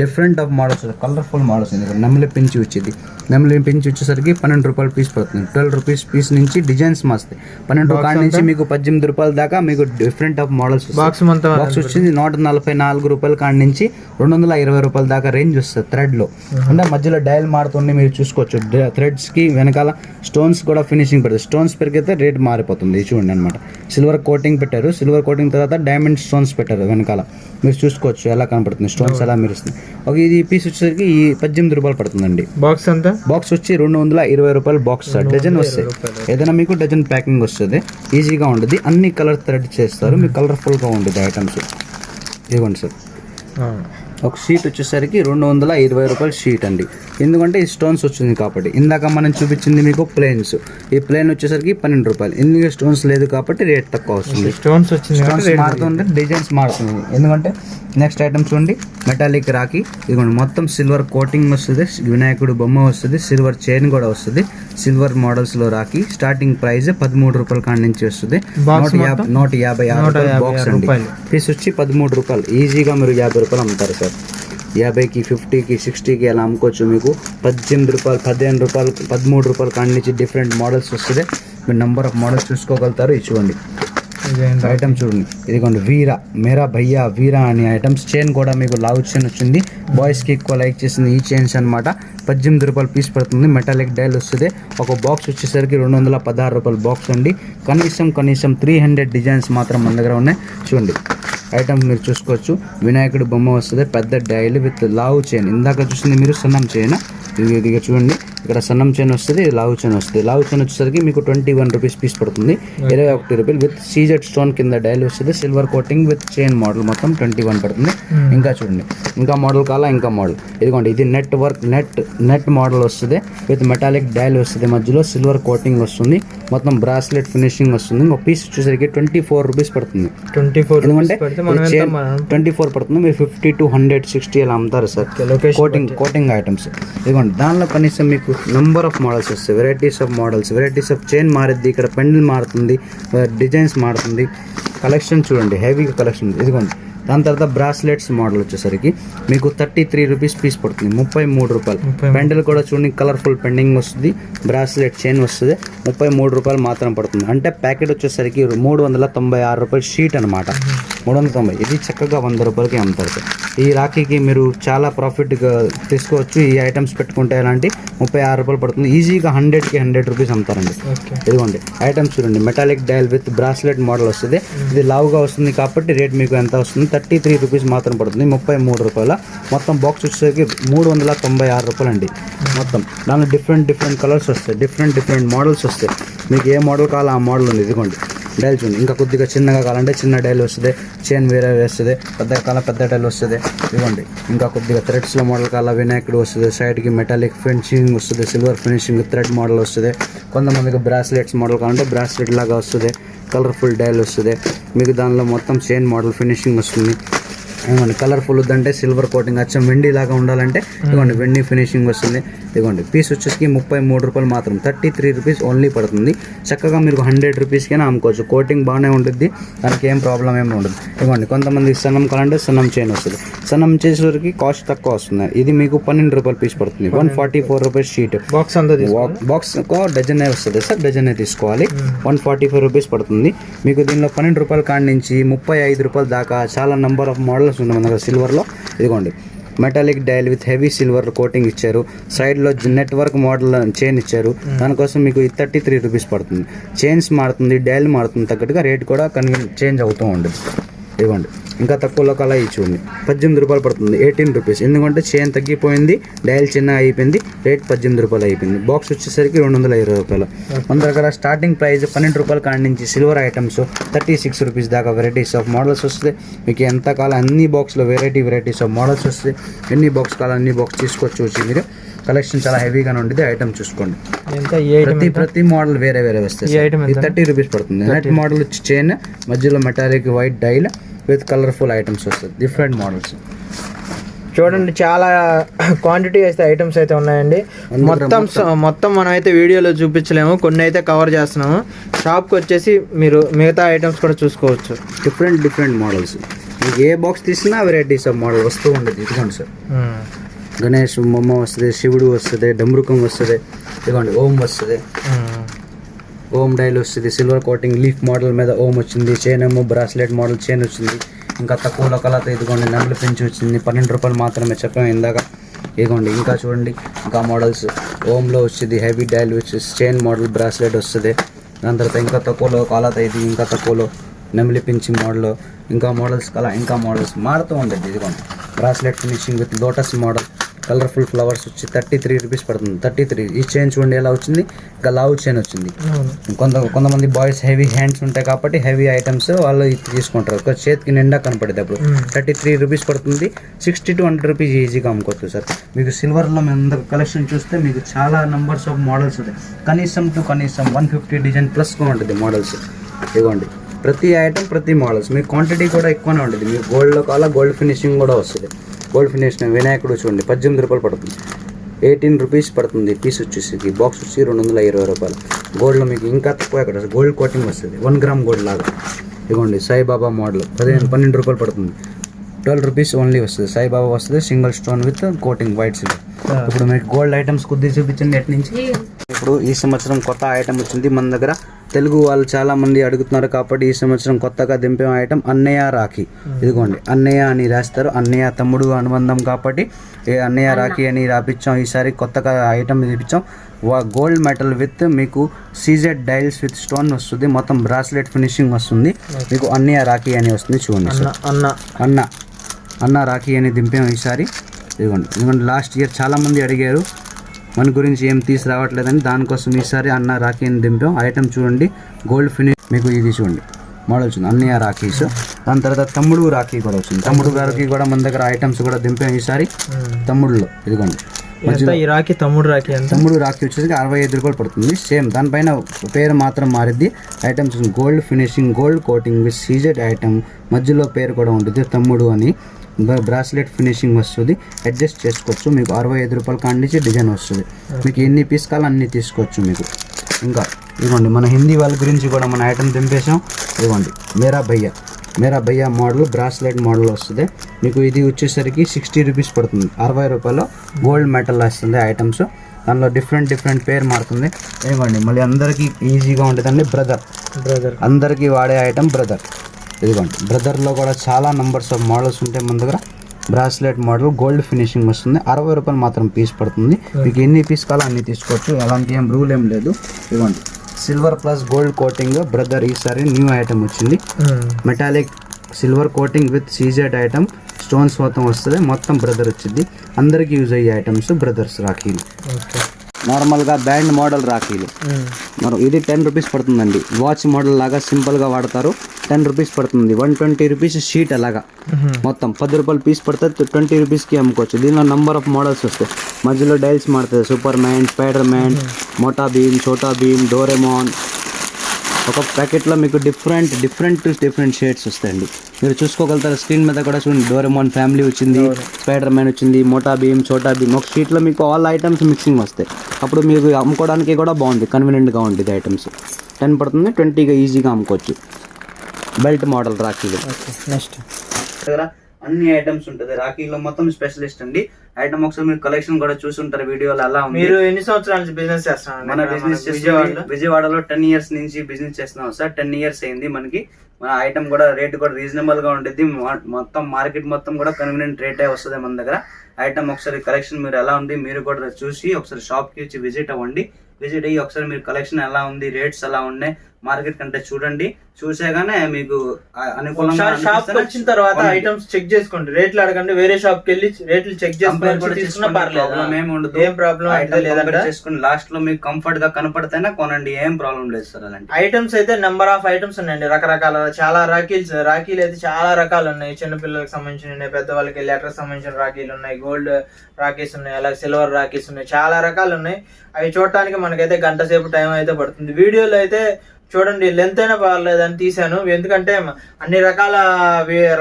Different of models colourful models ఇది నెమలి పెంచి వచ్చేది. నెమలి పెంచి వచ్చేసరికి పన్నెండు రూపాయలు పీస్ పడుతుంది. ట్వెల్వ్ రూపీస్ పీస్ నుంచి డిజైన్స్ మాస్తాయి పన్నెండు కాడ నుంచి మీకు పద్దెనిమిది రూపాయల దాకా మీకు different of models box box వచ్చింది నూట నలభై నాలుగు రూపాయల కాడ నుంచి రెండు వందల ఇరవై రూపాయల దాకా రేంజ్ వస్తుంది థ్రెడ్లో. అంటే మధ్యలో డయల్ మారుతుంది మీరు చూసుకోవచ్చు. థ్రెడ్స్కి వెనకాల స్టోన్స్ కూడా ఫినిషింగ్ పెడతారు స్టోన్స్ పెరిగితే రేట్ మారిపోతుంది. ఇది చూడండి అనమాట సిల్వర్ కోటింగ్ పెట్టారు. సిల్వర్ కోటింగ్ తర్వాత డైమండ్ స్టోన్స్ పెట్టారు వెనకాల. మీరు చూసుకోవచ్చు ఎలా కనపడుతుంది. స్టోన్స్ ఎలా మెరుస్తుంది. ఒక ఇది పీస్ వచ్చేసరికి ఈ పద్దెనిమిది రూపాయలు పడుతుందండి. బాక్స్ అంతా బాక్స్ వచ్చి రెండు వందల ఇరవై రూపాయలు బాక్స్ డజన్ వస్తాయి. ఏదైనా మీకు డజన్ ప్యాకింగ్ వస్తుంది. ఈజీగా ఉంటుంది అన్ని కలర్ థ్రెడ్ చేస్తారు. మీకు కలర్ఫుల్గా ఉంటుంది ఐటమ్స్ ఇవ్వండి సార్. ఒక షీట్ వచ్చేసరికి రెండు వందల ఇరవై రూపాయల షీట్ అండి. ఎందుకంటే ఈ స్టోన్స్ వచ్చింది కాబట్టి. ఇందాక మనం చూపించింది మీకు ప్లేన్స్ ఈ ప్లేన్ వచ్చేసరికి పన్నెండు రూపాయలు. ఎందుకు స్టోన్స్ లేదు కాబట్టి రేట్ తక్కువ వస్తుంది. స్టోన్స్ వచ్చింది స్టోన్స్ మారుతుంటే డిజైన్స్ మారుతుంది ఎందుకంటే నెక్స్ట్ ఐటమ్ చూడండి. మెటాలిక్ రాకి ఇదిగోండి మొత్తం సిల్వర్ కోటింగ్ వస్తుంది. వినాయకుడు బొమ్మ వస్తుంది. సిల్వర్ చైన్ కూడా వస్తుంది. సిల్వర్ మోడల్స్లో రాకి స్టార్టింగ్ ప్రైస్ పదమూడు రూపాయల కాడ నుంచి వస్తుంది. నూట యాభై నూట యాభై ఆరు బాక్స్ అండి. రూపాయలు. పీస్ వచ్చి పదమూడు రూపాయలు. ఈజీగా మీరు యాభై రూపాయలు అమ్ముతారు సార్. యాభైకి ఫిఫ్టీకి సిక్స్టీకి అలా అమ్ముకోవచ్చు మీకు. పద్దెనిమిది రూపాయలు పదిహేను రూపాయలు పదమూడు రూపాయలు కాడి నుంచి డిఫరెంట్ మోడల్స్ వస్తుంది. మీరు నెంబర్ ఆఫ్ మోడల్స్ చూసుకోగలుగుతారు. ఇచ్చుకోండి? ఐటమ్ చూడండి. ఇదిగోండి వీరా మేరా భయ్యా వీరా అనే ఐటమ్స్ చైన్ కూడా మీకు లావు చైన్ వచ్చింది. బాయ్స్కి ఎక్కువ లైక్ చేసింది ఈ చైన్స్ అన్నమాట. పద్దెనిమిది రూపాయలు పీస్ పడుతుంది. మెటాలిక్ డైల్ వస్తుంది. ఒక బాక్స్ వచ్చేసరికి రెండు వందల పదహారు రూపాయల బాక్స్ అండి. కనీసం కనీసం త్రీ హండ్రెడ్ డిజైన్స్ మాత్రం మన దగ్గర ఉన్నాయి. చూడండి. ఐటమ్ మీరు చూసుకోవచ్చు. వినాయకుడు బొమ్మ వస్తుంది. పెద్ద డైల్ విత్ లావు చైన్. ఇందాక చూసింది మీరు సన్నం చైన్. ఇది ఇదిగా చూడండి. ఇక్కడ సన్నం చైన్ వస్తుంది లావు చైన్ వస్తుంది. లావు చైన్ వచ్చేసరికి మీకు ట్వంటీ వన్ రూపీస్ పీస్ పడుతుంది. ఇరవై ఒకటి రూపాయలు విత్ సీజెడ్ స్టోన్ కింద డైల్ వస్తుంది. Silver coating with chain model మొత్తం ట్వంటీ వన్ పడుతుంది. ఇంకా చూడండి. ఇంకా మోడల్ కావాలా? ఇంకా మోడల్. ఇదిగోండి ఇది network net net model వస్తుంది. విత్ మెటాలిక్ డైల్ వస్తుంది మధ్యలో. సిల్వర్ కోటింగ్ వస్తుంది. మొత్తం బ్రాస్లెట్ ఫినిషింగ్ వస్తుంది. ఒక పీస్ వచ్చేసరికి ట్వంటీ ఫోర్ రూపీస్ పడుతుంది. ట్వంటీ ఫోర్ ఎందుకంటే ట్వంటీ ఫోర్ పడుతుంది. మీరు ఫిఫ్టీ టు హండ్రెడ్ సిక్స్టీ అలా అమ్ముతారు సార్. Coating coating items. ఇదిగోండి దానిలో కనీసం మీకు నెంబర్ ఆఫ్ మోడల్స్ వస్తాయి. Varieties of models varieties of chain మారుద్ది. ఇక్కడ పెండిల్ మారుతుంది. Uh, డిజైన్స్ మారుతుంది. కలెక్షన్ చూడండి. హెవీగా కలెక్షన్ ఇదిగోండి. దాని తర్వాత బ్రాస్లెట్స్ మోడల్ వచ్చేసరికి మీకు థర్టీ త్రీ రూపీస్ పీస్ పడుతుంది ముప్పై మూడు రూపాయలు. పెండిల్ కూడా చూడండి కలర్ఫుల్ పెండింగ్ వస్తుంది బ్రాస్లెట్ చైన్ వస్తుంది ముప్పై మూడు రూపాయలు మాత్రం పడుతుంది. అంటే ప్యాకెట్ వచ్చేసరికి మూడు వందల తొంభై ఆరు రూపాయలు షీట్ అనమాట మూడు వందల తొంభై ఇది చక్కగా వంద రూపాయలకి అమ్ముతారు. ఈ రాఖీకి మీరు చాలా ప్రాఫిట్గా తీసుకోవచ్చు. ఈ ఐటమ్స్ పెట్టుకుంటే ఎలాంటి ముప్పై ఆరు రూపాయలు పడుతుంది. ఈజీగా హండ్రెడ్కి హండ్రెడ్ రూపీస్ అమ్ముతారండి. ఇదిగోండి ఐటమ్స్ చూడండి. Metallic dial with bracelet model వస్తుంది. ఇది లావుగా వస్తుంది కాబట్టి రేట్ మీకు ఎంత వస్తుంది? థర్టీ త్రీ రూపీస్ మాత్రం పడుతుంది. ముప్పై మూడు రూపాయల. మొత్తం బాక్స్ వచ్చేసరికి మూడు వందల తొంభై ఆరు రూపాయలు అండి మొత్తం. దానిలో డిఫరెంట్ డిఫరెంట్ కలర్స్ వస్తాయి. డిఫరెంట్ డిఫరెంట్ మోడల్స్ వస్తాయి. మీకు ఏ మోడల్ కావాలో ఆ మోడల్ ఉంది. ఇదిగోండి. డైల్ చూడండి. ఇంకా కొద్దిగా చిన్నగా కావాలంటే చిన్న డైల్ వస్తుంది. చైన్ వేరే వేస్తుంది. పెద్ద కాల పెద్ద డైల్ వస్తుంది. ఇవ్వండి. ఇంకా కొద్దిగా థ్రెడ్స్లో మోడల్ కాల వినాయకుడు వస్తుంది. సైడ్కి మెటాలిక్ ఫినిషింగ్ వస్తుంది. సిల్వర్ ఫినిషింగ్ థ్రెడ్ మోడల్ వస్తుంది. కొంతమందికి బ్రాస్లెట్స్ మోడల్ కావాలంటే బ్రాస్లెట్ లాగా వస్తుంది. కలర్ఫుల్ డైల్ వస్తుంది. మీకు దానిలో మొత్తం చైన్ మోడల్ ఫినిషింగ్ వస్తుంది. ఇదిగోండి కలర్ఫుల్ వద్దంటే సిల్వర్ కోటింగ్ అచ్చం వెండి లాగా ఉండాలంటే ఇదిగోండి వెండి ఫినిషింగ్ వస్తుంది. ఇదిగోండి పీస్ వచ్చేసి ముప్పై మూడు రూపాయలు మాత్రం థర్టీ త్రీ రూపీస్ ఓన్లీ పడుతుంది. చక్కగా మీరు హండ్రెడ్ రూపీస్కైనా అమ్ముకోవచ్చు. కోటింగ్ బాగానే ఉంటుంది దానికి ఏం ప్రాబ్లం ఏమి ఉండదు. ఇదిగోండి కొంతమంది సన్నం కావాలంటే సన్నం చైన్ వస్తుంది సన్నం చేసేసరికి కాస్ట్ తక్కువ వస్తుంది. ఇది మీకు పన్నెండు రూపాయలు పీస్ పడుతుంది. One forty four rupees sheet box box dozen వస్తుంది సార్? డజన్ తీసుకోవాలి? వన్ ఫార్టీ ఫైవ్ రూపీస్ పడుతుంది. మీకు దీనిలో పన్నెండు రూపాయల కాడి నుంచి ముప్పై ఐదు రూపాయల దాకా చాలా నెంబర్ ఆఫ్ మోడల్స్ ఉన్నాయి మన దగ్గర సిల్వర్లో. ఇదిగోండి. Metallic dial with heavy silver coating ఇచ్చారు. సైడ్లో నెట్వర్క్ మోడల్ చైన్ ఇచ్చారు. దానికోసం మీకు థర్టీ త్రీ రూపీస్ పడుతుంది. చైన్స్ మారుతుంది డైల్ మారుతుంది తగ్గట్టుగా రేట్ కూడా కన్వీన్ చేంజ్ అవుతూ ఉండదు ఇవ్వండి ఇంకా తక్కువలో ఈ చూడండి పద్దెనిమిది రూపాయలు పడుతుంది. ఎయిటీన్ రూపీస్ ఎందుకంటే చైన్ తగ్గిపోయింది డైల్ చిన్న అయిపోయింది రేట్ పద్దెనిమిది రూపాయలు అయిపోయింది. బాక్స్ వచ్చేసరికి రెండు వందల ఇరవై రూపాయలు. మన దగ్గర స్టార్టింగ్ ప్రైస్ పన్నెండు రూపాయల కాడి నుంచి silver items thirty six rupees దాకా వెరైటీస్ ఆఫ్ మోడల్స్ వస్తుంది. మీకు ఎంత కాలం అన్ని బాక్స్లో వెరైటీ వెరైటీస్ ఆఫ్ మోడల్స్ వస్తాయి ఎన్ని బాక్స్ కాలం అన్ని బాక్స్ తీసుకొచ్చి వచ్చి మీరు కలెక్షన్ చాలా హెవీగానే ఉంటుంది ఐటమ్ చూసుకోండి. ప్రతి ప్రతి మోడల్ వేరే వేరే వస్తాయి థర్టీ రూపీస్ పడుతుంది. నెట్ మోడల్ వచ్చి చైన్ మధ్యలో metallic white dial with colourful items వస్తుంది. డిఫరెంట్ మోడల్స్ చూడండి చాలా క్వాంటిటీ అయితే ఐటమ్స్ అయితే ఉన్నాయండి. మొత్తం మొత్తం. మనం అయితే వీడియోలో చూపించలేము. కొన్ని అయితే కవర్ చేస్తున్నాము. షాప్కి వచ్చేసి మీరు మిగతా ఐటమ్స్ కూడా చూసుకోవచ్చు. డిఫరెంట్ డిఫరెంట్ మోడల్స్ మీకు ఏ బాక్స్ తీసినా వెరైటీస్ ఆఫ్ మోడల్ వస్తూ ఉండదు. ఇదిగోండి సార్. గణేష్ బొమ్మ వస్తుంది శివుడు వస్తుంది డమరుకం వస్తుంది ఇదిగోండి ఓం వస్తుంది. ఓమ్ డైల్ వస్తుంది. సిల్వర్ కోటింగ్ లీఫ్ మోడల్ మీద ఓం వచ్చింది. చైన్ ఏమో బ్రాస్లెట్ మోడల్ చైన్ వచ్చింది. ఇంకా తక్కువ కలతో ఇదిగోండి నెమలి పెంచి వచ్చింది. పన్నెండు రూపాయలు మాత్రమే చెప్పాం ఇందాక ఇదిగోండి. ఇంకా చూడండి ఇంకా మోడల్స్ ఓంలో వచ్చింది. హెవీ డైల్ వచ్చి చైన్ మోడల్ బ్రాస్లెట్ వస్తుంది. దాని తర్వాత ఇంకా తక్కువలో కాలత ఇది ఇంకా తక్కువలో నెమలి పించి మోడల్ ఇంకా మోడల్స్ కల ఇంకా మోడల్స్ మారుతూ ఉండేది. ఇదిగోండి bracelet finishing with lotus model colourful flowers వచ్చి థర్టీ త్రీ రూపీస్ పడుతుంది. థర్టీ త్రీ ఈ చైన్ చూడండి ఎలా వచ్చింది? ఇంకా లావు చైన్ వచ్చింది. కొంత కొంతమంది బాయ్స్ హెవీ హ్యాండ్స్ ఉంటాయి కాబట్టి హెవీ ఐటమ్స్ వాళ్ళు తీసుకుంటారు. ఒక చేతికి నిండా కనపడేది అప్పుడు. థర్టీ త్రీ రూపీస్ పడుతుంది. సిక్స్టీ టు హండ్రెడ్ రూపీస్ ఈజీగా అమ్ముకోవచ్చు సార్. మీకు సిల్వర్లో మేము కలెక్షన్ చూస్తే మీకు చాలా నెంబర్స్ ఆఫ్ మోడల్స్ ఉంటాయి. కనీసం టు కనీసం వన్ ఫిఫ్టీ డిజైన్ ప్లస్గా ఉంటుంది మోడల్స్ ఇదిగోండి. ప్రతి ఐటమ్ ప్రతి మోడల్స్ మీకు క్వాంటిటీ కూడా ఎక్కువనే ఉంటుంది. మీకు గోల్డ్లో కావాలా గోల్డ్ ఫినిషింగ్ కూడా వస్తుంది. గోల్డ్ ఫినిష్ వినాయకుడు చూడండి పద్దెనిమిది రూపాయలు పడుతుంది. ఎయిటీన్ రూపీస్ పడుతుంది పీస్ వచ్చేసి బాక్స్ వచ్చి రెండు వందల ఇరవై రూపాయలు. గోల్డ్లో మీకు ఇంకా తక్కువ ఎక్కడ గోల్డ్ కోటింగ్ వస్తుంది వన్ గ్రామ్ గోల్డ్ లాగా. ఇదిగోండి సాయిబాబా మోడల్ పదిహేను పన్నెండు రూపాయలు పడుతుంది. ట్వెల్వ్ రూపీస్ ఓన్లీ వస్తుంది సాయిబాబా వస్తుంది single stone with coating white silver ఇప్పుడు మీకు గోల్డ్ ఐటమ్స్ కొద్దిగా చూపించండి ఎట్ నుంచి ఇప్పుడు ఈ సంవత్సరం కొత్త ఐటమ్ వచ్చింది మన దగ్గర తెలుగు వాళ్ళు చాలా మంది అడుగుతున్నారు కాబట్టి ఈ సంవత్సరం కొత్తగా దింపే ఐటమ్ అన్నయ్య రాఖీ. ఇదిగోండి అన్నయ్య అని రాస్తారు. అన్నయ్య తమ్ముడు అనుబంధం కాబట్టి ఏ అన్నయ్య రాఖీ అని రాపించాం ఈసారి కొత్తగా ఐటమ్ తెప్పించాం. గోల్డ్ మెటల్ విత్ మీకు సీజెడ్ డైల్స్ విత్ స్టోన్ వస్తుంది. మొత్తం బ్రాస్లెట్ ఫినిషింగ్ వస్తుంది. మీకు అన్నయ్య రాఖీ అని వస్తుంది చూడండి అన్న అన్న. అన్న అన్న రాఖీ అని దింపాం ఈసారి. ఇదిగోండి ఇదిగోండి లాస్ట్ ఇయర్ చాలామంది అడిగారు. మన గురించి ఏం తీసుకురావట్లేదని దానికోసం ఈసారి అన్న రాఖీ అని దింపాం ఐటమ్ చూడండి. గోల్డ్ ఫినిష్ మీకు ఇది చూడండి. మోడల్ వచ్చింది అన్నయ్య రాఖీస్. దాని తర్వాత తమ్ముడు రాఖీ కూడా వచ్చింది. తమ్ముడు రాఖీ కూడా మన దగ్గర ఐటమ్స్ కూడా దింపాం ఈసారి. తమ్ముడులో ఇదిగోండి. ఈ రాఖీ తమ్ముడు రాఖీ తమ్ముడు రాఖీ వచ్చేసి అరవై ఐదు రూపాయలు పడుతుంది. సేమ్ దానిపైన పేరు మాత్రం మారిద్ది. Items gold finishing gold coating with CZ item మధ్యలో పేరు కూడా ఉంటుంది. తమ్ముడు అని. బ్రాస్లెట్ ఫినిషింగ్ వస్తుంది. అడ్జస్ట్ చేసుకోవచ్చు. మీకు అరవై ఐదు రూపాయల కాడి నుంచి డిజైన్ వస్తుంది. మీకు ఎన్ని పీస్ కావాలో అన్ని తీసుకోవచ్చు మీకు. ఇంకా ఇదిగోండి మన హిందీ వాళ్ళ గురించి కూడా మన ఐటమ్ దింపేసాం ఇదిగోండి మేరా భయ్య. మేరా భయ్య మోడల్ బ్రాస్లెట్ మోడల్ వస్తుంది. మీకు ఇది వచ్చేసరికి సిక్స్టీ రూపీస్ పడుతుంది. అరవై రూపాయలు గోల్డ్ మెటల్ వస్తుంది ఐటమ్స్ దానిలో డిఫరెంట్ డిఫరెంట్ పేరు మారుతుంది ఇదిగోండి మళ్ళీ అందరికీ ఈజీగా ఉంటుందండి బ్రదర్ బ్రదర్ అందరికీ వాడే ఐటమ్ బ్రదర్ ఇదిగోండి. బ్రదర్లో కూడా చాలా నంబర్స్ ఆఫ్ మోడల్స్ ఉంటాయి మన దగ్గర. బ్రాస్లెట్ మోడల్ గోల్డ్ ఫినిషింగ్ వస్తుంది. అరవై రూపాయలు మాత్రం పీస్ పడుతుంది. మీకు ఎన్ని పీస్ కావాలో అన్ని తీసుకోవచ్చు. అలాంటి ఏం రూల్ ఏం లేదు. ఇదిగోండి. Silver plus gold coating brother ఈసారి న్యూ ఐటమ్ వచ్చింది. Metallic silver coating with CZ item stones మొత్తం వస్తుంది. మొత్తం బ్రదర్ వచ్చింది. అందరికీ యూజ్ అయ్యే ఐటమ్స్ బ్రదర్స్ రాఖీలు. నార్మల్గా బ్యాండ్ మోడల్ రాఖీలు. మరి ఇది టెన్ రూపీస్ పడుతుందండి. వాచ్ మోడల్ లాగా సింపుల్గా వాడతారు. టెన్ రూపీస్ పడుతుంది. వన్ ట్వంటీ రూపీస్ షీట్ అలాగా. మొత్తం పది రూపాయలు పీస్ పడితే ట్వంటీ రూపీస్కి అమ్ముకోవచ్చు. దీనిలో నంబర్ ఆఫ్ మోడల్స్ వస్తాయి. మధ్యలో డైల్స్ మారుతుంది superman spiderman Mota Bheem Chhota Bheem Doraemon ఒక ప్యాకెట్లో మీకు డిఫరెంట్ డిఫరెంట్ డిఫరెంట్ షేడ్స్ వస్తాయండి. మీరు చూసుకోగలుగుతారు. స్క్రీన్ మీద కూడా చూడండి. డోరెమాన్ ఫ్యామిలీ వచ్చింది స్పైడర్ మ్యాన్ వచ్చింది మోటా భీమ్ చోటా భీమ్ ఒక షీట్లో మీకు ఆల్ ఐటమ్స్ మిక్సింగ్ వస్తాయి. అప్పుడు మీకు అమ్ముకోవడానికి కూడా బాగుంది. కన్వీనియంట్గా ఉంటుంది ఐటమ్స్ టెన్ పడుతుంది. ట్వంటీగా ఈజీగా అమ్ముకోవచ్చు. Belt model రాఖీలు. Okay next. దగ్గర అన్ని ఐటమ్స్ ఉంటుంది. రాఖీలో మొత్తం స్పెషలిస్ట్ అండి. ఐటమ్ ఒకసారి మీరు కలెక్షన్ కూడా చూసుంటారు. వీడియోలో అలా ఉంది. మీరు ఎన్ని సంవత్సరాల నుంచి బిజినెస్ చేస్తున్నారు? మన బిజినెస్ విజయవాడలో? విజయవాడలో టెన్ ఇయర్స్ నుంచి బిజినెస్ చేస్తున్నాం సార్. టెన్ ఇయర్స్ అయింది మనకి. మన ఐటమ్ కూడా రేట్ కూడా రీజనబుల్గా ఉంటుంది మొత్తం మార్కెట్ మొత్తం కూడా కన్వీనియంట్ రేటే వస్తుంది మన దగ్గర. ఐటమ్ ఒకసారి కలెక్షన్ మీరు ఎలా ఉంది మీరు కూడా చూసి ఒకసారి షాప్కి వచ్చి విజిట్ అవ్వండి. విజిట్ అయ్యి ఒకసారి మీరు కలెక్షన్ ఎలా ఉంది రేట్స్ ఎలా ఉన్నాయి మార్కెట్ కంటే చూడండి. చూసేగానే మీకు అనుకూలంగా షాప్ వచ్చిన తర్వాత. ఐటమ్స్ చెక్ చేసుకోండి. రేట్లు అడగండి వేరే షాప్కి వెళ్ళి రేట్లు చెక్ చేసుకుని ఏం ఉండదు. ఏం ప్రాబ్లం Item అయితే లేదంటే compare చేసుకుని లాస్ట్లో మీకు కంఫర్ట్గా కనపడితేనే కొనండి. ఏం ప్రాబ్లం లేదు సార్ అలాంటి ఐటమ్స్ అయితే నెంబర్ ఆఫ్ ఐటమ్స్ ఉన్నాయండి రకరకాల చాలా రాఖీల్స్ రాఖీలు అయితే చాలా రకాలు ఉన్నాయి. చిన్న పిల్లలకు సంబంధించిన ఉన్నాయి పెద్దవాళ్ళకి లెటర్ సంబంధించిన రాఖీలు ఉన్నాయి గోల్డ్ రాఖీస్ ఉన్నాయి అలాగే సిల్వర్ రాఖీస్ ఉన్నాయి చాలా రకాలు ఉన్నాయి. అవి చూడటానికి మనకైతే గంట సేపు టైం అయితే పడుతుంది. వీడియోలో అయితే చూడండి లెంత్ అయినా పర్లేదని తీశాను. తీసాను ఎందుకంటే అన్ని రకాల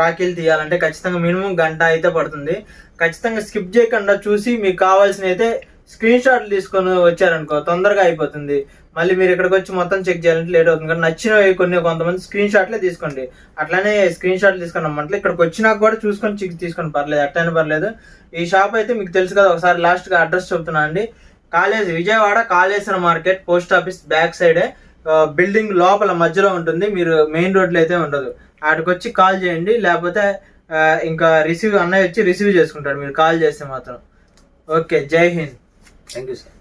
రాఖీలు తీయాలంటే ఖచ్చితంగా మినిమం గంట అయితే పడుతుంది. ఖచ్చితంగా స్కిప్ చేయకుండా చూసి మీకు కావాల్సిన అయితే స్క్రీన్ షాట్లు తీసుకొని వచ్చారనుకో తొందరగా అయిపోతుంది. మళ్ళీ మీరు ఇక్కడికి వచ్చి మొత్తం చెక్ చేయాలంటే లేట్ అవుతుంది. కానీ నచ్చినవి కొన్ని కొంతమంది స్క్రీన్ షాట్లే తీసుకోండి. అట్లానే స్క్రీన్ షాట్లు తీసుకున్నాం అంటే ఇక్కడికి వచ్చినాక కూడా చూసుకొని చెక్ తీసుకొని పర్లేదు అట్లనే పర్లేదు. ఈ షాప్ అయితే మీకు తెలుసు కదా ఒకసారి లాస్ట్గా అడ్రస్ చెప్తున్నా అండి. College Vijayawada Kaleswara market post office back సైడే బిల్డింగ్ లోపల మధ్యలో ఉంటుంది. మీరు మెయిన్ రోడ్లో అయితే ఉండదు. ఆడికొచ్చి కాల్ చేయండి. లేకపోతే ఇంకా రిసీవ్ అన్నయ్య వచ్చి రిసీవ్ చేసుకుంటాడు. మీరు కాల్ చేస్తే మాత్రం. ఓకే. జై హింద్. Thank you sir.